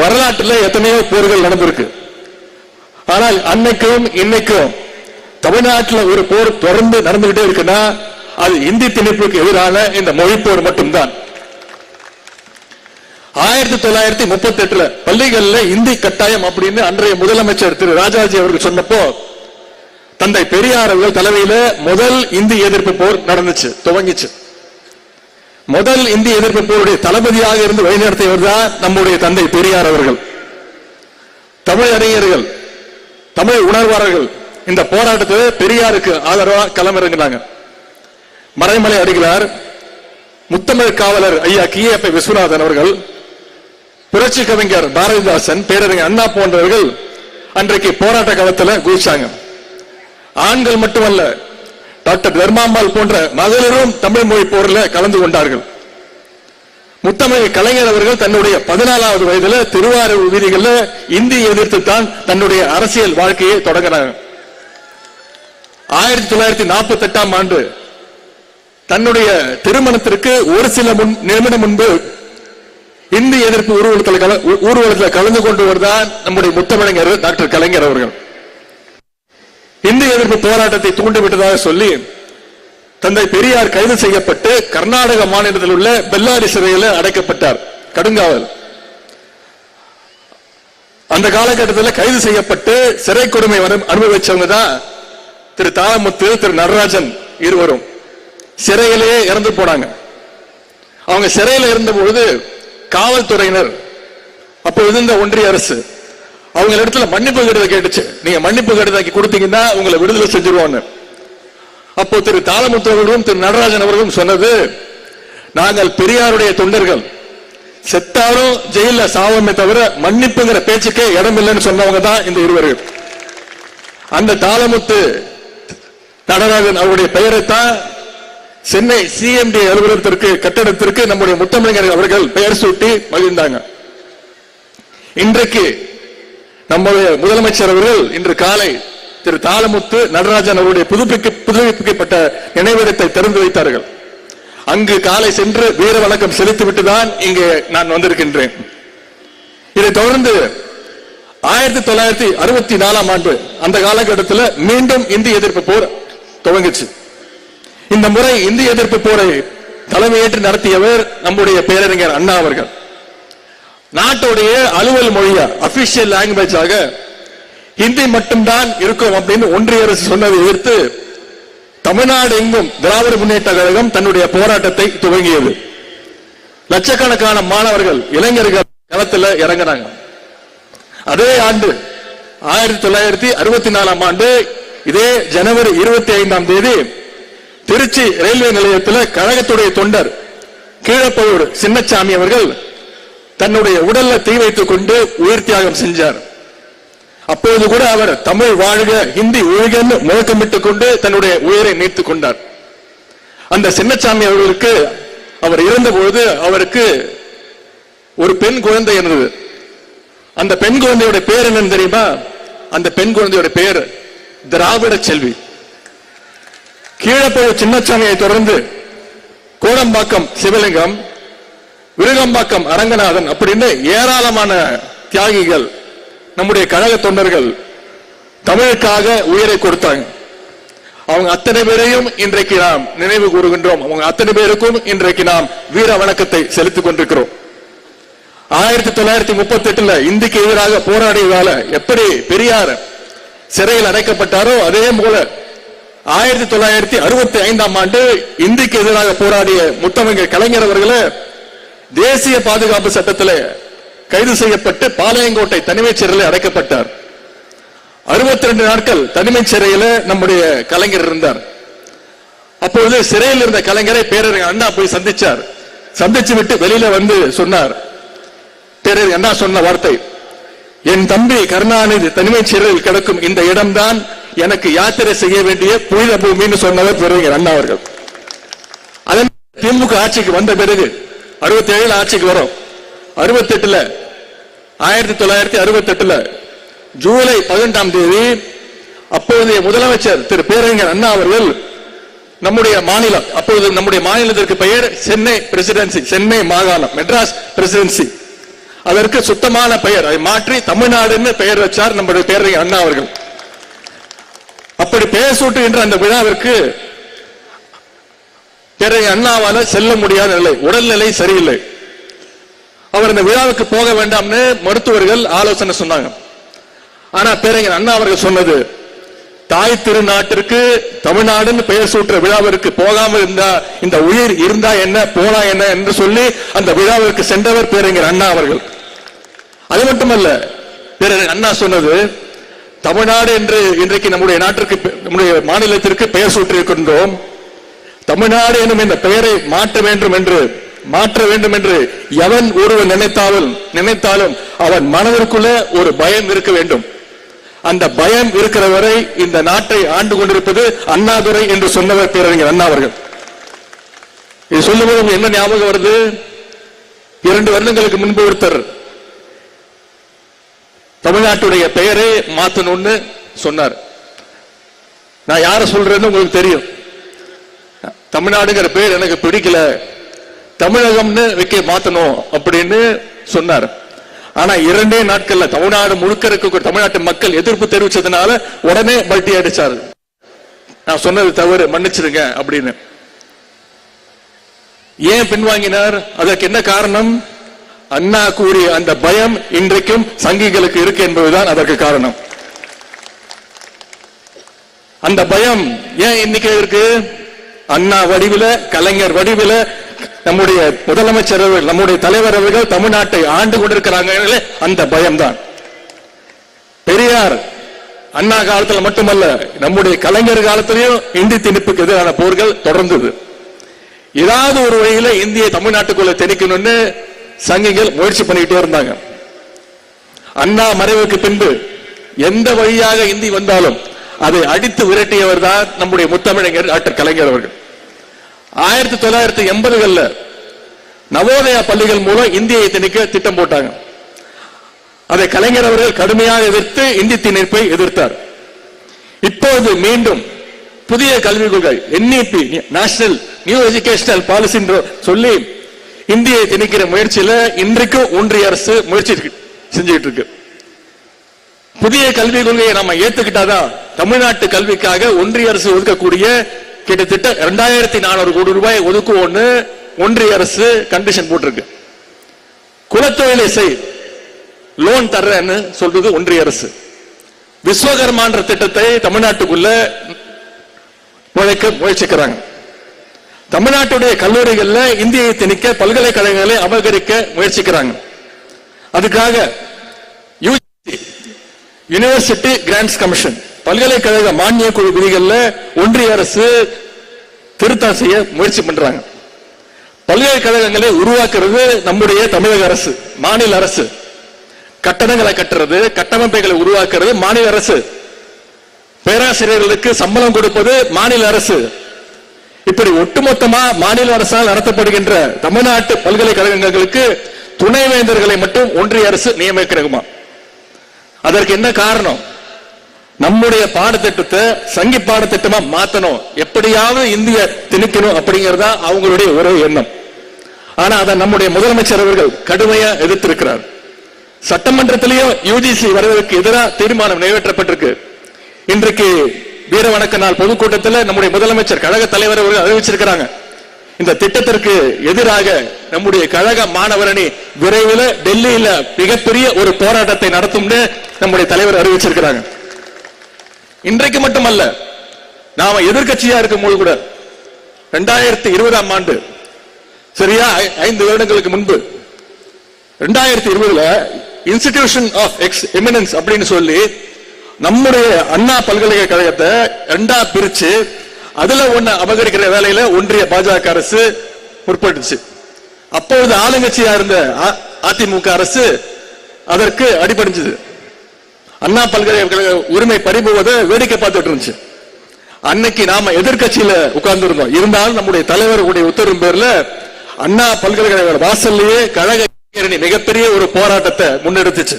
வரலாற்றில் எத்தனையோ போர்கள் நடந்திருக்கு. ஆனால் அன்னைக்கும் இன்னைக்கும் தமிழ்நாட்டில் ஒரு போர் தொடர்ந்து நடந்துகிட்டே இருக்குன்னா அது இந்தி திணிப்புக்கு எதிரான இந்த மொழிப்போர் மட்டும்தான். ஆயிரத்தி தொள்ளாயிரத்தி முப்பத்தி எட்டுல பள்ளிகள்ல இந்தி கட்டாயம் அப்படின்னு அன்றைய முதலமைச்சர் திரு ராஜாஜி அவர்கள் சொன்னப்போ தந்தை பெரியார் அவர்கள் தலைமையில முதல் இந்தி எதிர்ப்பு போர் நடந்துச்சு துவங்கிச்சு. முதல் இந்திய எதிர்ப்பு போருடைய தளபதியாக இருந்து வழிநடத்தியவர் தான் நம்முடைய தந்தை பெரியார் அவர்கள். தமிழ் அறிஞர்கள் தமிழ் உணர்வாளர்கள் இந்த போராட்டத்தை பெரியாருக்கு ஆதரவா களமிறங்கினாங்க. மறைமலை அடிகளார் முத்தமிழ் காவலர் ஐயா கிஏபி விஸ்வநாதன் அவர்கள் புரட்சி கவிஞர் பாரதிதாசன் பேரறிஞர் அண்ணா போன்றவர்கள் அன்றைக்கு போராட்ட காலத்தில் குதிச்சாங்க. ஆண்கள் மட்டுமல்ல டாக்டர் தர்மாம்பாள் போன்ற மகளிரும் தமிழ் மொழி போரில் கலந்து கொண்டார்கள். முத்தமிழ் கலைஞர் அவர்கள் தன்னுடைய பதினாலாவது வயதுல திருவாரூர் வீதிகளில் இந்தி எதிர்த்து தான் தன்னுடைய அரசியல் வாழ்க்கையை தொடங்கினாங்க ஆயிரத்தி தொள்ளாயிரத்தி நாற்பத்தி எட்டாம் ஆண்டு தன்னுடைய திருமணத்திற்கு ஒரு சில முன் நிமிடம் முன்பு இந்தி எதிர்ப்பு ஊர்வலத்தில் ஊர்வலத்தில் கலந்து கொண்டு வருதான் நம்முடைய முத்தமிழங்கர் டாக்டர் கலைஞர் அவர்கள். இந்து எதிர்ப்பு போராட்டத்தை தூண்டிவிட்டதாக சொல்லி தந்தை பெரியார் கைது செய்யப்பட்டு கர்நாடக மாநிலத்தில் உள்ள பெல்லாரி சிறையில் அடைக்கப்பட்டார் கடுங்காவல். அந்த காலகட்டத்தில் கைது செய்யப்பட்டு சிறை கொடுமை அனுபவிச்சவங்க தான் திரு தாளமுத்து திரு நடராஜன் இருவரும். சிறையிலேயே இறந்து போனாங்க. அவங்க சிறையில் இருந்த பொழுது காவல்துறையினர் அப்போ இருந்த ஒன்றிய அரசு அவங்க இடத்துல மன்னிப்பு கடிதம் கேட்டுச்சு. நீங்க மன்னிப்பு கடிதம் கொடுத்தீங்கன்னா உங்களை விடுதலை செஞ்சிருவோம்னு. அப்போ திரு தாளமுத்து அவர்களும் திரு நடராஜன் அவர்களும் சொன்னது நாங்கள் பெரியாருடைய தொண்டர்கள். செத்தாலும் ஜெயில சாவமே தவிர மன்னிப்புங்கிற பேச்சுக்கே இடம் இல்லைன்னு சொன்னவங்க தான் இந்த இருவர்கள் அந்த தாளமுத்து நடராஜன் அவருடைய பெயரைத்தான் சென்னை சிஎம்டி அலுவலகத்திற்கு கட்டடத்திற்கு நம்முடைய முத்தமிழர் அவர்கள் பெயர் சூட்டி மகிழ்ந்தாங்க. இன்றைக்கு நம்முடைய முதலமைச்சர் அவர்கள் இன்று காலை திரு தாளமுத்து நடராஜன் அவருடைய புதுப்பிக்க புதுப்பிக்கப்பட்ட நினைவிடத்தை திறந்து வைத்தார்கள். அங்கு காலை சென்று வீர வணக்கம் செலுத்திவிட்டு தான் இங்கே நான் வந்திருக்கின்றேன். இதை தொடர்ந்து ஆயிரத்தி தொள்ளாயிரத்தி அறுபத்தி நாலாம் ஆண்டு அந்த காலகட்டத்தில் மீண்டும் இந்திய எதிர்ப்பு போர் துவங்குச்சு. இந்த முறை இந்திய எதிர்ப்பு போரை தலைமையேற்று நடத்தியவர் நம்முடைய பேரறிஞர் அண்ணா அவர்கள். நாட்டுடைய அலுவல் மொழியா அபிஷியல் லாங்குவேஜாக ஹிந்தி மட்டும்தான் இருக்கும் அப்படின்னு ஒன்றிய அரசு சொன்னதை எதிர்த்து தமிழ்நாடு எங்கும் திராவிட முன்னேற்ற கழகம் தன்னுடைய போராட்டத்தை துவங்கியது. லட்சக்கணக்கான மாணவர்கள் இளைஞர்கள் களத்தில் இறங்கினாங்க அதே ஆண்டு ஆயிரத்தி தொள்ளாயிரத்தி அறுபத்தி நாலாம் ஆண்டு இதே ஜனவரி இருபத்தி ஐந்தாம் தேதி திருச்சி ரயில்வே நிலையத்தில் கழகத்துடைய தொண்டர் கீழப்பழுவூர் சின்னச்சாமி அவர்கள் தன்னுடைய உடல்ல தீ வைத்துக் கொண்டு உயிர் தியாகம் செஞ்சார். அப்போது கூட அவர் தமிழ் வாழ்க ஹிந்தி ஒழுகன்னு முழக்கமிட்டுக் கொண்டு தன்னுடைய உயிரை நீத்துக் கொண்டார். அந்த சின்னச்சாமி அவர்களுக்கு அவர் இறந்தபொழுது அவருக்கு ஒரு பெண் குழந்தை இருந்தது. அந்த பெண் குழந்தையோட பேர் என்னன்னு தெரியுமா? அந்த பெண் குழந்தையோட பேர் திராவிட செல்வி. கீழப்போய சின்னச்சாமியை தொடர்ந்து கோடம்பாக்கம் சிவலிங்கம் விருகம்பாக்கம் அரங்கநாதன் அப்படின்னு ஏராளமான தியாகிகள் நம்முடைய கழக தொண்டர்கள் தமிழுக்காக உயிரை கொடுத்தாங்க. அவங்க அத்தனை பேரையும் இன்றைக்கு நாம் நினைவு கூறுகின்றோம். அவங்க அத்தனை பேருக்கும் இன்றைக்கு நாம் வீர வணக்கத்தை செலுத்திக் கொண்டிருக்கிறோம். ஆயிரத்தி தொள்ளாயிரத்தி முப்பத்தி எட்டுல இந்திக்கு எதிராக போராடியதால எப்படி பெரியார் சிறையில் அடைக்கப்பட்டாரோ அதே போல ஆயிரத்தி தொள்ளாயிரத்தி அறுபத்தி ஐந்தாம் ஆண்டு இந்திக்கு எதிராக போராடிய முத்தமிழர் கலைஞர் அவர்களை தேசிய பாதுகாப்பு சட்டத்தில் கைது செய்யப்பட்டு பாளையங்கோட்டை தனிமைச் சிறையில் அடைக்கப்பட்டார். அறுபத்தி ரெண்டு நாட்கள் தனிமைச் சிறையில நம்முடைய கலைஞர் இருந்தார். அப்பொழுது சிறையில் இருந்த கலைஞரை பேரறிஞர் அண்ணா போய் சந்திச்சார். சந்திச்சு விட்டு வெளியில வந்து சொன்னார். பேரறிஞர் அண்ணா சொன்ன வார்த்தை என் தம்பி கருணாநிதி தனிமைச் சிறையில் கிடக்கும் இந்த இடம்தான் எனக்கு யாத்திரை செய்ய வேண்டிய புனித பூமின்னு சொன்னவர் பேரறிஞர் அண்ணா அவர்கள். அதன் திமுக ஆட்சிக்கு வந்த பிறகு அறுபத்தி ஏழுல ஆட்சிக்கு வரும். அறுபத்தி எட்டுல ஆயிரத்தி தொள்ளாயிரத்தி அறுபத்தி எட்டுல ஜூலை பதினெட்டாம் தேதி அப்போதைய முதலமைச்சர் திரு பேரறிஞர் அண்ணா அவர்கள் நம்முடைய மாநிலம் அப்போது நம்முடைய மாநிலத்திற்கு பெயர் சென்னை பிரசிடென்சி சென்னை மாகாணம் மெட்ராஸ் பிரசிடென்சி. அதற்கு சுத்தமான பெயர் அதை மாற்றி தமிழ்நாடுன்னு பெயர் வச்சார் நம்முடைய பேரறிஞர் அண்ணா அவர்கள். அப்படி பெயர் சூட்டுகின்ற அந்த விழாவிற்கு பிறகு அண்ணாவால செல்ல முடியாத நிலை உடல்நிலை சரியில்லை. அவர் இந்த விழாவுக்கு போக வேண்டாம்னு மருத்துவர்கள் ஆலோசனை சொன்னாங்க. ஆனா பேரங்க அண்ணா அவர்கள் சொன்னது தாய் திருநாட்டிற்கு தமிழ்நாடுன்னு பெயர் சூட்டுற விழாவிற்கு போகாம இருந்தா இந்த உயிர் இருந்தா என்ன போனா என்ன என்று சொல்லி அந்த விழாவிற்கு சென்றவர் பேரறிஞர் அண்ணா அவர்கள். அது மட்டுமல்ல பேரறிஞர் அண்ணா சொன்னது தமிழ்நாடு என்று இன்றைக்கு நம்முடைய நாட்டிற்கு நம்முடைய மாநிலத்திற்கு பெயர் சூட்டியிருக்கின்றோம். தமிழ்நாடு எனும் இந்த பெயரை மாற்ற வேண்டும் என்று மாற்ற வேண்டும் என்று எவன் ஒருவன் நினைத்தாலும் நினைத்தாலும் அவன் மனதிற்குள்ள ஒரு பயம் இருக்க வேண்டும். அந்த பயம் இருக்கிற வரை இந்த நாட்டை ஆண்டு கொண்டிருப்பது அண்ணாதுரை என்று சொன்னவர் பேரறிஞர் அண்ணா அவர்கள். இது சொல்லும்போது என்ன ஞாபகம் வருது? இரண்டு வருடங்களுக்கு முன்பு ஒருத்தர் தமிழ்நாட்டுடைய பெயரை மாத்தணும்னு சொன்னார். நான் யார சொல்றேன்னு உங்களுக்கு தெரியும். தமிழ்நாடுங்கிற பேர் எனக்கு பிடிக்கல. தமிழகம்னு வைக்க மாத்தணும் அப்படின்னு சொன்னார். ஆனா இரண்டே நாட்கள்ல தமிழ்நாடு முழுக்க இருக்க தமிழ்நாட்டு மக்கள் எதிர்ப்பு தெரிவிச்சதுனால உடனே பல்ட்டி அடிச்சாரு. நான் சொன்னது தவறு மன்னிச்சிருங்க அப்படின்னு. ஏன் பின்வாங்கினார்? அதற்கு என்ன காரணம்? அண்ணா கூறிய அந்த பயம் இன்றைக்கும் சங்கிகளுக்கு இருக்கு என்பதுதான் அதற்கு காரணம். அந்த பயம் ஏன் இன்னைக்கு இருக்கு? அண்ணா வடிவில கலைஞர் வடிவில நம்முடைய முதலமைச்சர் அவர்கள், நம்முடைய தலைவர் அவர்கள் தமிழ்நாட்டை ஆண்டு கொண்டிருக்கிறாங்க அந்த பயம்தான். பெரியார் அண்ணா காலத்துல மட்டுமல்ல நம்முடைய கலைஞர் காலத்திலையும் இந்தி திணிப்புக்கு எதிரான போர்கள் தொடர்ந்தது. ஏதாவது ஒரு வழியில இந்திய தமிழ்நாட்டுக்குள்ள திணிக்கணும்னு சங்கிகள் முயற்சி பண்ணிக்கிட்டே இருந்தாங்க. அண்ணா மறைவுக்கு பின்பு எந்த வழியாக இந்தி வந்தாலும் அதை அடித்து விரட்டியவர் தான் நம்முடைய முத்தமிழர் டாக்டர் கலைஞர் அவர்கள். ஆயிரத்தி தொள்ளாயிரத்தி எண்பதுகள்ல நவோதயா பள்ளிகள் மூலம் இந்தியை திணிக்க திட்டம் போட்டாங்க. அதை கலைஞர் அவர்கள் கடுமையாக எதிர்த்து இந்தி திணிப்பை எதிர்த்தார். இப்போது மீண்டும் புதிய கல்விக் கொள்கை NEP national new educational policy சொல்லி இந்தியை திணிக்கிற முயற்சியில இன்றைக்கும் ஒன்றிய அரசு முயற்சி செஞ்சுட்டு இருக்கு. புதிய கல்விக் கொள்கையை நம்ம ஏத்துக்கிட்டாதான் தமிழ்நாட்டு கல்விக்காக ஒன்றிய அரசு ஒதுக்கக்கூடிய கிட்டத்தட்ட இரண்டாயிரத்தி நானூறு கோடி ரூபாய் ஒதுக்குவோன்னு ஒன்றிய அரசு கண்டிஷன் போட்டிருக்கு. குலத்தொழிலை செய் லோன் தர்றேன்னு சொல்றது ஒன்றிய அரசு. விஸ்வகர்மான்ற திட்டத்தை தமிழ்நாட்டுக்குள்ள நுழைக்க முயற்சிக்கிறாங்க. தமிழ்நாட்டுடைய கல்லூரிகள்ல இந்தியை திணிக்க பல்கலைக்கழகங்களை அபகரிக்க முயற்சிக்கிறாங்க. அதுக்காக யூனிவர்சிட்டி கிராண்ட்ஸ் கமிஷன் பல்கலைக்கழக மானிய குழு விதிகள்ல ஒன்றிய அரசு திருத்தம் செய்ய முயற்சி பண்றாங்க. பல்கலைக்கழகங்களை உருவாக்குறது நம்முடைய தமிழக அரசு மாநில அரசு. கட்டணங்களை கட்டுறது கட்டமைப்புகளை உருவாக்குறது மாநில அரசு. பேராசிரியர்களுக்கு சம்பளம் கொடுப்பது மாநில அரசு. இப்படி ஒட்டுமொத்தமா மாநில அரசால் நடத்தப்படுகின்ற தமிழ்நாட்டு பல்கலைக்கழகங்களுக்கு துணைவேந்தர்களை மட்டும் ஒன்றிய அரசு நியமிக்கிறகுமா அதற்கு என்ன காரணம்? நம்முடைய பாடத்திட்டத்தை சங்கி பாடத்திட்டமா மாத்தணும். எப்படியாவது இந்திய திணிக்கணும் அப்படிங்கறதா அவங்களுடைய ஒரே எண்ணம். ஆனா அதை நம்முடைய முதலமைச்சர் அவர்கள் கடுமையா எதிர்த்திருக்கிறார். சட்டமன்றத்திலேயும் யூஜிசி வருவதற்கு எதிராக தீர்மானம் நிறைவேற்றப்பட்டிருக்கு. இன்றைக்கு வீர வணக்க நாள் பொதுக்கூட்டத்தில் நம்முடைய முதலமைச்சர் கழக தலைவர் அவர்கள் அறிவிச்சிருக்கிறாங்க. இந்த திட்டத்திற்கு எதிராக நம்முடைய கழக மாணவரணி விரைவில் டெல்லியில மிகப்பெரிய ஒரு போராட்டத்தை நடத்தும்னு நம்முடைய தலைவர் அறிவிச்சிருக்கிறாங்க. இன்றைக்கு மட்டுமல்ல நாம எதிர்கட்சியா இருக்கும் போது கூட ரெண்டாயிரத்தி இருபதாம் ஆண்டு சரியா ஐ- ஐந்து வருடங்களுக்கு முன்பு ரெண்டாயிரத்தி இருபதுல இன்ஸ்டிடியூஷன் ஆஃப் எக்ஸ் எமினன்ஸ் அப்படின்னு சொல்லி நம்முடைய அண்ணா பல்கலைக்கழகத்தை ரெண்டா பிரிச்சு அதுல ஒண்ணு அபகரிக்கிற வேலையில ஒன்றிய பாஜக அரசு முற்பட்டுச்சு. அப்பொழுது ஆளுங்கட்சியா இருந்த அ- அதிமுக அரசு அதற்கு அடிபடிஞ்சது அண்ணா பல்கலைக்கழக உரிமை பறிபோவதை வேடிக்கை பார்த்துட்டு இருந்துச்சு. அன்னைக்கு நாம எதிர்கட்சியில உட்கார்ந்து இருந்தோம் இருந்தாலும் நம்முடைய தலைவருடைய உத்தரவு பேர்ல அண்ணா பல்கலைக்கழக வாசல்லையே கழக மிகப்பெரிய ஒரு போராட்டத்தை முன்னெடுத்துச்சு.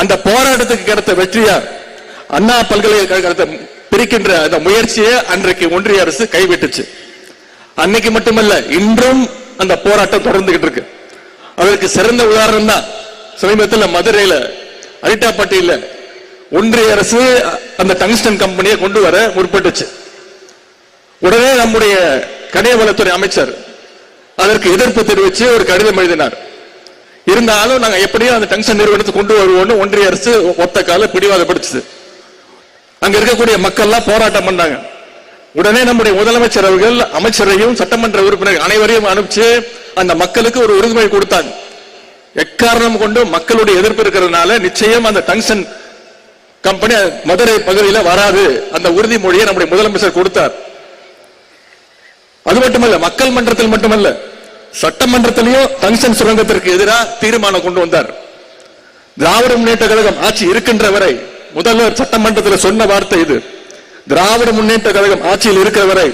அந்த போராட்டத்துக்கு கிடைத்த வெற்றியா அண்ணா பல்கலைக்கழகத்தை பிரிக்கின்ற அந்த முயற்சியை அன்றைக்கு ஒன்றிய அரசு கைவிட்டுச்சு. அன்னைக்கு மட்டுமல்ல இன்றும் அந்த போராட்டம் தொடர்ந்துகிட்டு இருக்கு. அதற்கு சிறந்த உதாரணம் தான் சமீபத்தில் மதுரையில அரிட்டாப்பட்டியில ஒன்றிய அரசு அந்த டங்ஸ்டன் கம்பெனியை கொண்டு வர முற்பட்டுச்சு. உடனே நம்முடைய கனியவளத்துறை அமைச்சர் அதற்கு எதிர்ப்பு தெரிவித்து ஒரு கடிதம் எழுதினார். இருந்தாலும் நாங்கள் எப்படியும் அந்த டங்ஸ்டன் நிறுவனத்தை கொண்டு வருவோம்னு ஒன்றிய அரசு ஒத்த கால பிடிவாதப்படுத்துது அங்க இருக்கக்கூடிய மக்கள்லாம் போராட்டம் பண்ணாங்க. உடனே நம்முடைய முதலமைச்சர் அவர்கள் அமைச்சரையும் சட்டமன்ற உறுப்பினர் அனைவரையும் அனுப்பிச்சு அந்த மக்களுக்கு ஒரு உறுதிமொழி கொடுத்தாங்க. எக்காரணம் கொண்டு மக்களுடைய எதிர்ப்பு இருக்கிறதுனால நிச்சயம் அந்த டங்ஷன் கம்பெனி மதுரை பகுதியில் வராது. அந்த உறுதிமொழியை நம்முடைய முதலமைச்சர் கொடுத்தார். அது மட்டுமல்ல மக்கள் மன்றத்தில் மட்டுமல்ல சட்டமன்றத்திலையும் டங்ஷன் சுரங்கத்திற்கு எதிராக தீர்மானம் கொண்டு வந்தார். திராவிட முன்னேற்ற கழகம் ஆட்சி இருக்கின்ற வரை முதல்வர் சட்டமன்றத்தில் சொன்ன வார்த்தை இது. திராவிட முன்னேற்ற கழகம் ஆட்சியில் இருக்கிற வரை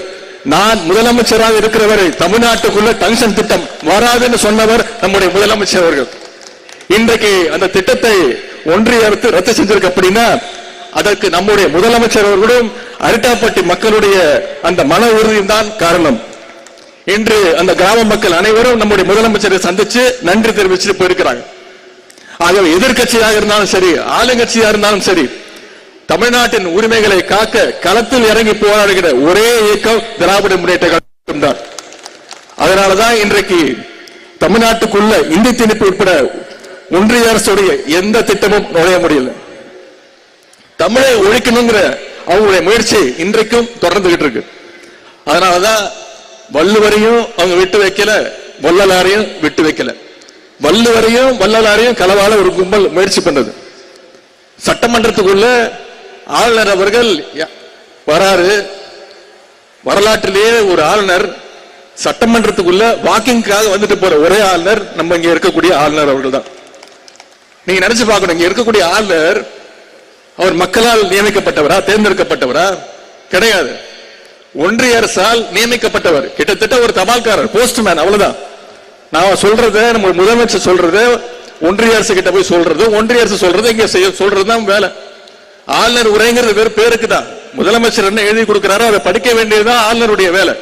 நான் முதலமைச்சராக இருக்கிறவரை தமிழ்நாட்டுக்குள்ள டங்ஷன் திட்டம் வராதுன்னு சொன்னவர் நம்முடைய முதலமைச்சர் அவர்கள். இன்றைக்கு அந்த திட்டத்தை ஒன்றிய அரசு ரத்து செஞ்சிருக்கு அப்படின்னா அதற்கு நம்முடைய முதலமைச்சர் அவர்களும் அரிட்டாப்பட்டி மக்களுடைய அந்த மன உறுதியும் தான் காரணம். இன்று அந்த கிராம மக்கள் அனைவரும் நம்முடைய முதலமைச்சரை சந்திச்சு நன்றி தெரிவிச்சுட்டு போயிருக்கிறாங்க. ஆகவே எதிர்கட்சியாக இருந்தாலும் சரி ஆளுங்கட்சியாக இருந்தாலும் சரி தமிழ்நாட்டின் உரிமைகளை காக்க களத்தில் இறங்கி போராடுகிற ஒரே இயக்கம் திராவிட முன்னேற்ற கழகம் தான். அதனாலதான் இன்றைக்கு தமிழ்நாட்டுக்குள்ள இந்தி திணிப்பு உட்பட ஒன்றிய அரசுடைய எந்த திட்டமும் நுழைய முடியல. தமிழை ஒழிக்கணுங்கிற அவங்களுடைய முயற்சி இன்றைக்கும் தொடர்ந்துகிட்டு இருக்கு. அதனாலதான் வள்ளுவரையும் அவங்க விட்டு வைக்கல வள்ளலாரையும் விட்டு வைக்கல. வள்ளுவரையும் வள்ளலாரையும் களவால ஒரு கும்பல் முயற்சி பண்ணது. சட்டமன்றத்துக்குள்ள ஆளுநர் அவர்கள் வராரு. வரலாற்றிலேயே ஒரு ஆளுநர் சட்டமன்றத்துக்குள்ள வாக்கிங்காக வந்துட்டு போற ஒரே ஆளுநர் நம்ம இங்க இருக்கக்கூடிய ஆளுநர் அவர்கள் தான் நீங்க நினைச்சு பார்க்கணும் இங்க இருக்கக்கூடிய ஆளுநர் அவர் மக்களால் நியமிக்கப்பட்டவரா தேர்ந்தெடுக்கப்பட்டவரா? கிடையாது. ஒன்றிய அரசால் நியமிக்கப்பட்டவர். கிட்டத்தட்ட ஒரு தபால்காரர் போஸ்ட்மேன் அவ்வளவுதான். நான் சொல்றத நம்ம முதலமைச்சர் சொல்றது ஒன்றிய அரசு கிட்ட போய் சொல்றது ஒன்றிய அரசு சொல்றது இங்க செய்ய சொல்றதுதான் வேலை. ஆளுநர் உரைங்கிறது வேறு பேருக்கு தான். முதலமைச்சர் என்ன எழுதி கொடுக்கிறாரோ அதை படிக்க வேண்டியதுதான் ஆளுநருடைய வேலை.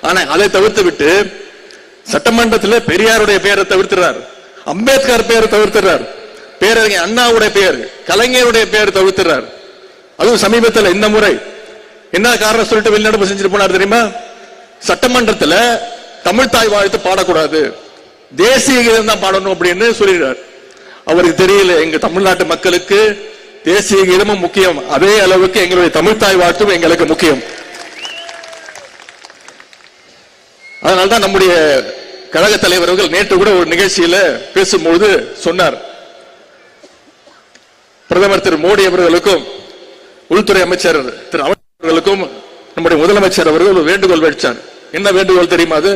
ஆனா அதை தவிர்த்து விட்டு சட்டமன்றத்தில் பெரியாருடைய பெயரை தவிர்த்துறார். அம்பேத்கர் பெயரை தவிர்த்துறார். பேரறிஞர் அண்ணாவுடைய பெயர் கலைஞருடைய பெயர் தவிர்த்துறார். அதுவும் சமீபத்தில் இந்த முறை. என்ன காரணம் சொல்லிட்டு வெளிநடப்பு செஞ்சுட்டு போனார் தெரியுமா? சட்டமன்றத்துல தமிழ் தாய் வாழ்த்து பாடக்கூடாது. தேசிய கீதம் தான் பாடணும் அப்படின்னு சொல்லிடுறார். அவருக்கு தெரியல எங்க தமிழ்நாட்டு மக்களுக்கு தேசிய கீதமும் முக்கியம். அதே அளவுக்கு எங்களுடைய தமிழ் தாய் வாழ்த்தும் எங்களுக்கு முக்கியம். அதனால்தான் நம்முடைய கழக தலைவர்கள் நேற்று கூட ஒரு நிகழ்ச்சியில பேசும்போது சொன்னார். பிரதமர் திரு மோடி அவர்களுக்கும் உள்துறை அமைச்சர் திரு அவர்களுக்கும் நம்முடைய முதலமைச்சர் அவர்கள் ஒரு வேண்டுகோள் வைச்சார் என்ன வேண்டுகோள் தெரியுமா அது?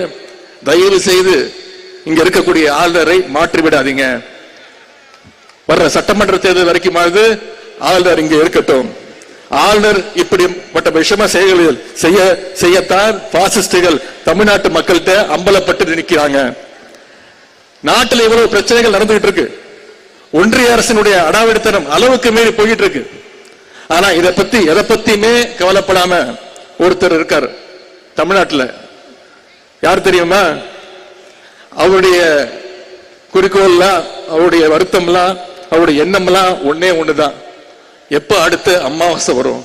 தயவு செய்து இங்க இருக்கக்கூடிய ஆளுநரை மாற்றி விடாதீங்க வர்ற சட்டமன்ற தேர்தல் வரைக்குமாவது ஆளுநர் இங்கே இருக்கட்டும். ஆளுநர் இப்படிப்பட்ட விஷம செயல்களில் செய்ய செய்யத்தான் பாசிஸ்டுகள் தமிழ்நாட்டு மக்கள்கிட்ட அம்பலப்பட்டு நிற்கிறாங்க. நாட்டில் இவ்வளவு பிரச்சனைகள் நடந்துகிட்டு இருக்கு. ஒன்றிய அரசினுடைய அடாவடித்தனம் அளவுக்கு மீறி போயிட்டு இருக்கு. ஆனா இதை பத்தி எதை பத்தியுமே கவலைப்படாம ஒருத்தர் இருக்கார் தமிழ்நாட்டில். யார் தெரியுமா? அவருடைய குறிக்கோள்லாம் அவருடைய வருத்தம்லாம் அவருடைய எண்ணம்லாம் ஒன்னே ஒண்ணுதான். எப்ப அடுத்து அமாவாசை வரும்?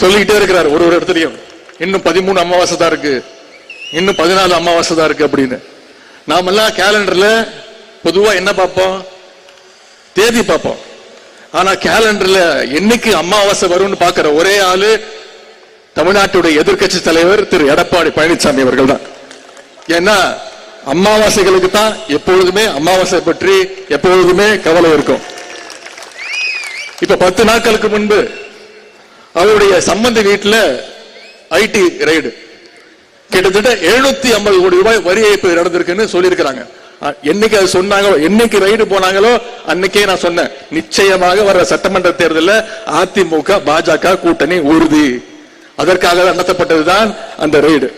சொல்லிக்கிட்டே இருக்கிறார் ஒரு ஒரு இடத்துலயும். இன்னும் பதிமூணு அமாவாசை தான் இருக்கு. இன்னும் பதினாலு அமாவாசை தான் இருக்கு அப்படின்னு. நாமெல்லாம் கேலண்டர்ல பொதுவா என்ன பார்ப்போம்? தேதி பார்ப்போம். ஆனா கேலண்டர்ல என்னைக்கு அமாவாசை வரும்னு பாக்குற ஒரே ஆளு தமிழ்நாட்டுடைய எதிர்க்கட்சி தலைவர் திரு எடப்பாடி பழனிசாமி அவர்கள் தான். ஏன்னா அமாவாசைகளுக்கு தான் எப்பொழுதுமே அமாவாசை பற்றி எப்பொழுதுமே கவலை இருக்கும். இப்ப பத்து நாட்களுக்கு முன்பு அவருடைய சம்பந்த வீட்டில் ஐடி ரைடு கிட்டத்தட்ட எழுநூத்தி ஐம்பது கோடி ரூபாய் வரி ஏய்ப்பு நடந்திருக்குன்னு சொல்லியிருக்கிறாங்க. என்னைக்கு அது சொன்னாங்களோ என்னைக்கு ரைடு போனாங்களோ அன்னைக்கே நான் சொன்னேன். நிச்சயமாக வர சட்டமன்ற தேர்தலில் அதிமுக பாஜக கூட்டணி உறுதி அதற்காக நடத்தப்பட்டதுதான் அந்த ரைடு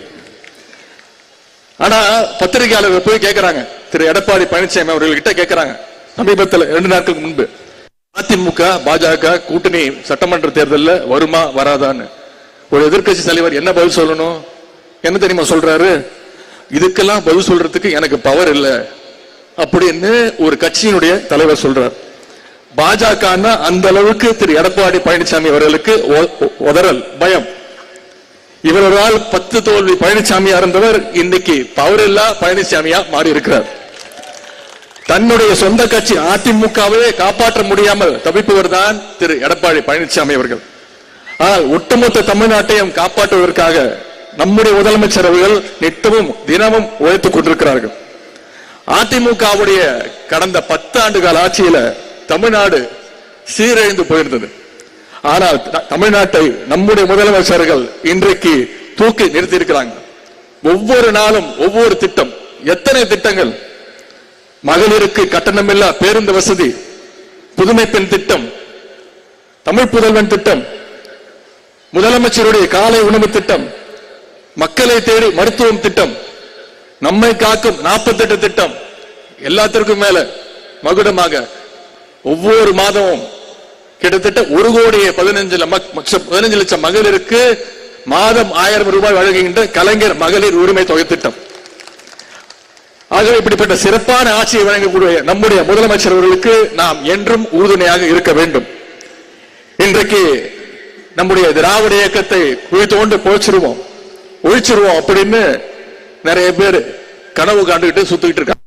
ஆனா பத்திரிகையாளர்கள் போய் கேட்கிறாங்க திரு எடப்பாடி பழனிசாமி அவர்கள்கிட்ட கேட்கிறாங்க சமீபத்தில் ரெண்டு நாட்களுக்கு முன்பு. அதிமுக பாஜக கூட்டணி சட்டமன்ற தேர்தல்ல வருமா வராதான்னு. ஒரு எதிர்க்கட்சி தலைவர் என்ன பதில் சொல்லணும்? என்ன தெரியுமா சொல்றாரு? இதுக்கெல்லாம் பதில் சொல்றதுக்கு எனக்கு பவர் இல்லை. அப்படின்னு ஒரு கட்சியினுடைய தலைவர் சொல்றார். பாஜக அந்த அளவுக்கு திரு எடப்பாடி பழனிசாமி அவர்களுக்கு ஒ- உதறல் பயம். இவரால் பத்து தோல்வி பழனிசாமியா இருந்தவர் இன்னைக்கு பவர் இல்லா பழனிசாமியா மாறி இருக்கிறார் தன்னுடைய சொந்த கட்சி அதிமுகவே காப்பாற்ற முடியாமல் தவிப்பவர் தான் திரு எடப்பாடி பழனிசாமி அவர்கள். ஆனால் ஒட்டுமொத்த தமிழ்நாட்டையும் காப்பாற்றுவதற்காக நம்முடைய முதலமைச்சர் அவர்கள் நித்தமும் தினமும் உழைத்துக் கொண்டிருக்கிறார்கள். அதிமுகவுடைய கடந்த பத்து ஆண்டு கால ஆட்சியில தமிழ்நாடு சீரழிந்து போயிருந்தது. ஆனால் தமிழ்நாட்டை நம்முடைய முதலமைச்சர்கள் இன்றைக்கு தூக்கி நிறுத்தி இருக்கிறாங்க ஒவ்வொரு நாளும் ஒவ்வொரு திட்டம் எத்தனை திட்டங்கள் மகளிருக்கு கட்டணமில்லா பேருந்து வசதி புதுமை பெண் திட்டம் தமிழ் புதல்வன் திட்டம் முதலமைச்சருடைய காலை உணவு திட்டம் மக்களை தேடி மருத்துவம் திட்டம் நம்மை காக்கும் 48 திட்டம் எல்லாத்திற்கும் மேல மகுடமாக ஒவ்வொரு மாதமும் கிட்டத்தட்ட ஒரு கோடியே பதினஞ்சு பதினஞ்சு லட்சம் மகளிருக்கு மாதம் ஆயிரம் ரூபாய் வழங்குகின்ற கலைஞர் மகளிர் உரிமை தொகை திட்டம். ஆகவே இப்படிப்பட்ட சிறப்பான ஆட்சியை வழங்கக்கூடிய நம்முடைய முதலமைச்சர் அவர்களுக்கு நாம் என்றும் உறுதுணையாக இருக்க வேண்டும். இன்றைக்கு நம்முடைய திராவிட இயக்கத்தை குழித்தோண்டு தோண்டு ஒழிச்சிருவோம் அப்படின்னு நிறைய பேர் கனவு காண்டுகிட்டு சுத்திக்கிட்டு இருக்காங்க.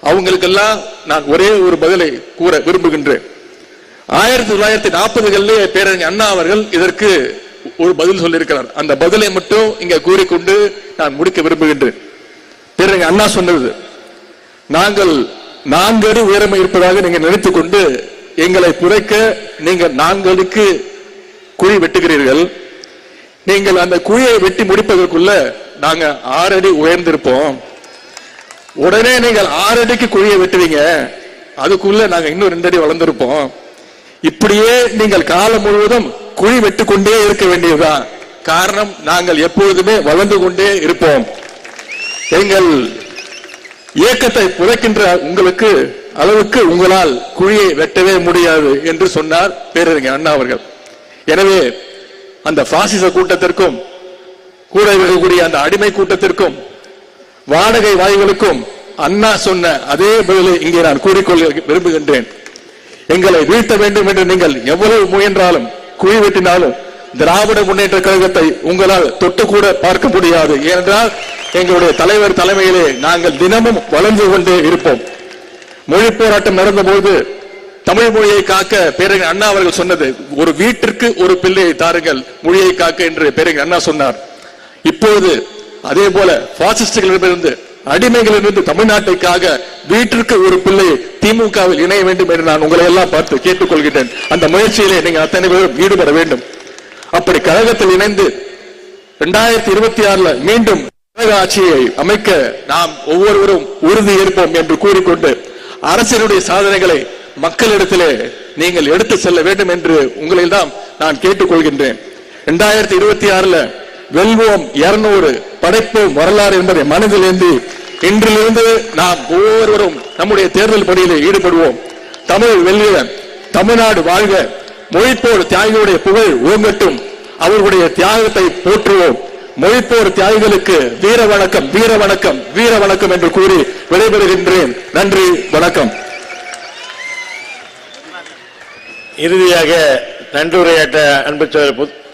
அவங்களுக்கெல்லாம் நான் ஒரே ஒரு பதிலை கூற விரும்புகின்றேன். ஆயிரத்தி தொள்ளாயிரத்தி நாற்பதுகளிலே பேரறிஞர் அண்ணா அவர்கள் இதற்கு ஒரு பதில் சொல்லியிருக்கிறார். அந்த பதிலை மட்டும் இங்க கூறிக்கொண்டு நான் முடிக்க விரும்புகின்றேன். பிறகு அண்ணா சொன்னது நாங்கள் நான்கு அடி இருப்பதாக நீங்கள் நினைத்துக் கொண்டு எங்களை புதைக்க நீங்கள் நான்கு அடிக்கு குழி வெட்டுகிறீர்கள். நீங்கள் அந்த குழியை வெட்டி முடிப்பதற்குள்ள நாங்க ஆறு அடி உயர்ந்திருப்போம். உடனே நீங்கள் ஆறு அடிக்கு குழியை வெட்டுவீங்க. அதுக்குள்ள நாங்க இன்னும் ரெண்டு அடி வளர்ந்திருப்போம். இப்படியே நீங்கள் காலம் முழுவதும் குழி வெட்டுக்கொண்டே இருக்க வேண்டியதுதான். காரணம் நாங்கள் எப்பொழுதுமே வளர்ந்து கொண்டே இருப்போம். எங்கள் இயக்கத்தை புதைக்கின்ற உங்களுக்கு அளவுக்கு உங்களால் குழியை வெட்டவே முடியாது என்று சொன்னார் பேரறிஞர் அண்ணா அவர்கள். எனவே அந்த பாசிச கூட்டத்திற்கும் கூட இருக்கக்கூடிய அந்த அடிமை கூட்டத்திற்கும் வாடகை வாய்களுக்கும் அண்ணா சொன்ன அதே பதிலை இங்கே நான் கூறிக்கொள்ள விரும்புகின்றேன். எங்களை வீழ்த்த வேண்டும் என்று நீங்கள் எவ்வளவு முயன்றாலும் குழி வெட்டினாலும் திராவிட முன்னேற்ற கழகத்தை உங்களால் தொட்டு கூட பார்க்க முடியாது. ஏனென்றால் எங்களுடைய தலைவர் தலைமையிலே நாங்கள் தினமும் வளர்ந்து கொண்டே இருப்போம். மொழி போராட்டம் நடந்தபோது தமிழ் மொழியை காக்க பேரறிஞர் அண்ணா அவர்கள் சொன்னது ஒரு வீட்டிற்கு ஒரு பிள்ளையை தாருங்கள் மொழியை காக்க என்று பேரறிஞர் அண்ணா சொன்னார். இப்பொழுது அதே போல பாசிஸ்டுகளிடமிருந்து அடிமைகளிலிருந்து தமிழ்நாட்டுக்காக வீட்டிற்கு ஒரு பிள்ளை திமுகவில் இணைய வேண்டும் என்று நான் உங்களை எல்லாம் பார்த்து கேட்டுக்கொள்கிறேன் அந்த முயற்சியிலே நீங்கள் அத்தனை பேரும் ஈடுபட வேண்டும். அப்படி கழகத்தில் இணைந்து இரண்டாயிரத்தி இருபத்தி ஆறுல மீண்டும் தமிழக ஆட்சியை அமைக்க நாம் ஒவ்வொருவரும் உறுதி ஏற்போம் என்று கூறிக்கொண்டு அரசினுடைய சாதனைகளை மக்களிடத்திலே நீங்கள் எடுத்து செல்ல வேண்டும் என்று உங்களில் தான் நான் கேட்டுக்கொள்கின்றேன். இரண்டாயிரத்தி இருபத்தி ஆறுல வெல்வோம் இருநூறு படைப்போம் வரலாறு என்பதை மனதில் ஏந்தி இன்றிலிருந்து நாம் ஒவ்வொருவரும் நம்முடைய தேர்தல் பணியிலே ஈடுபடுவோம். தமிழ் வெல்லுக தமிழ்நாடு வாழ்க. மொழிப்போர் தியாகியுடைய புகழ் ஓங்கட்டும் அவர்களுடைய தியாகத்தை போற்றுவோம். மொழிப்போர் தியாகிகளுக்கு வீர வணக்கம் வீர வணக்கம் வீர வணக்கம் என்று கூறி விடைபெறுகின்றேன். நன்றி வணக்கம். இறுதியாக நன்றி உரையாற்ற அன்பு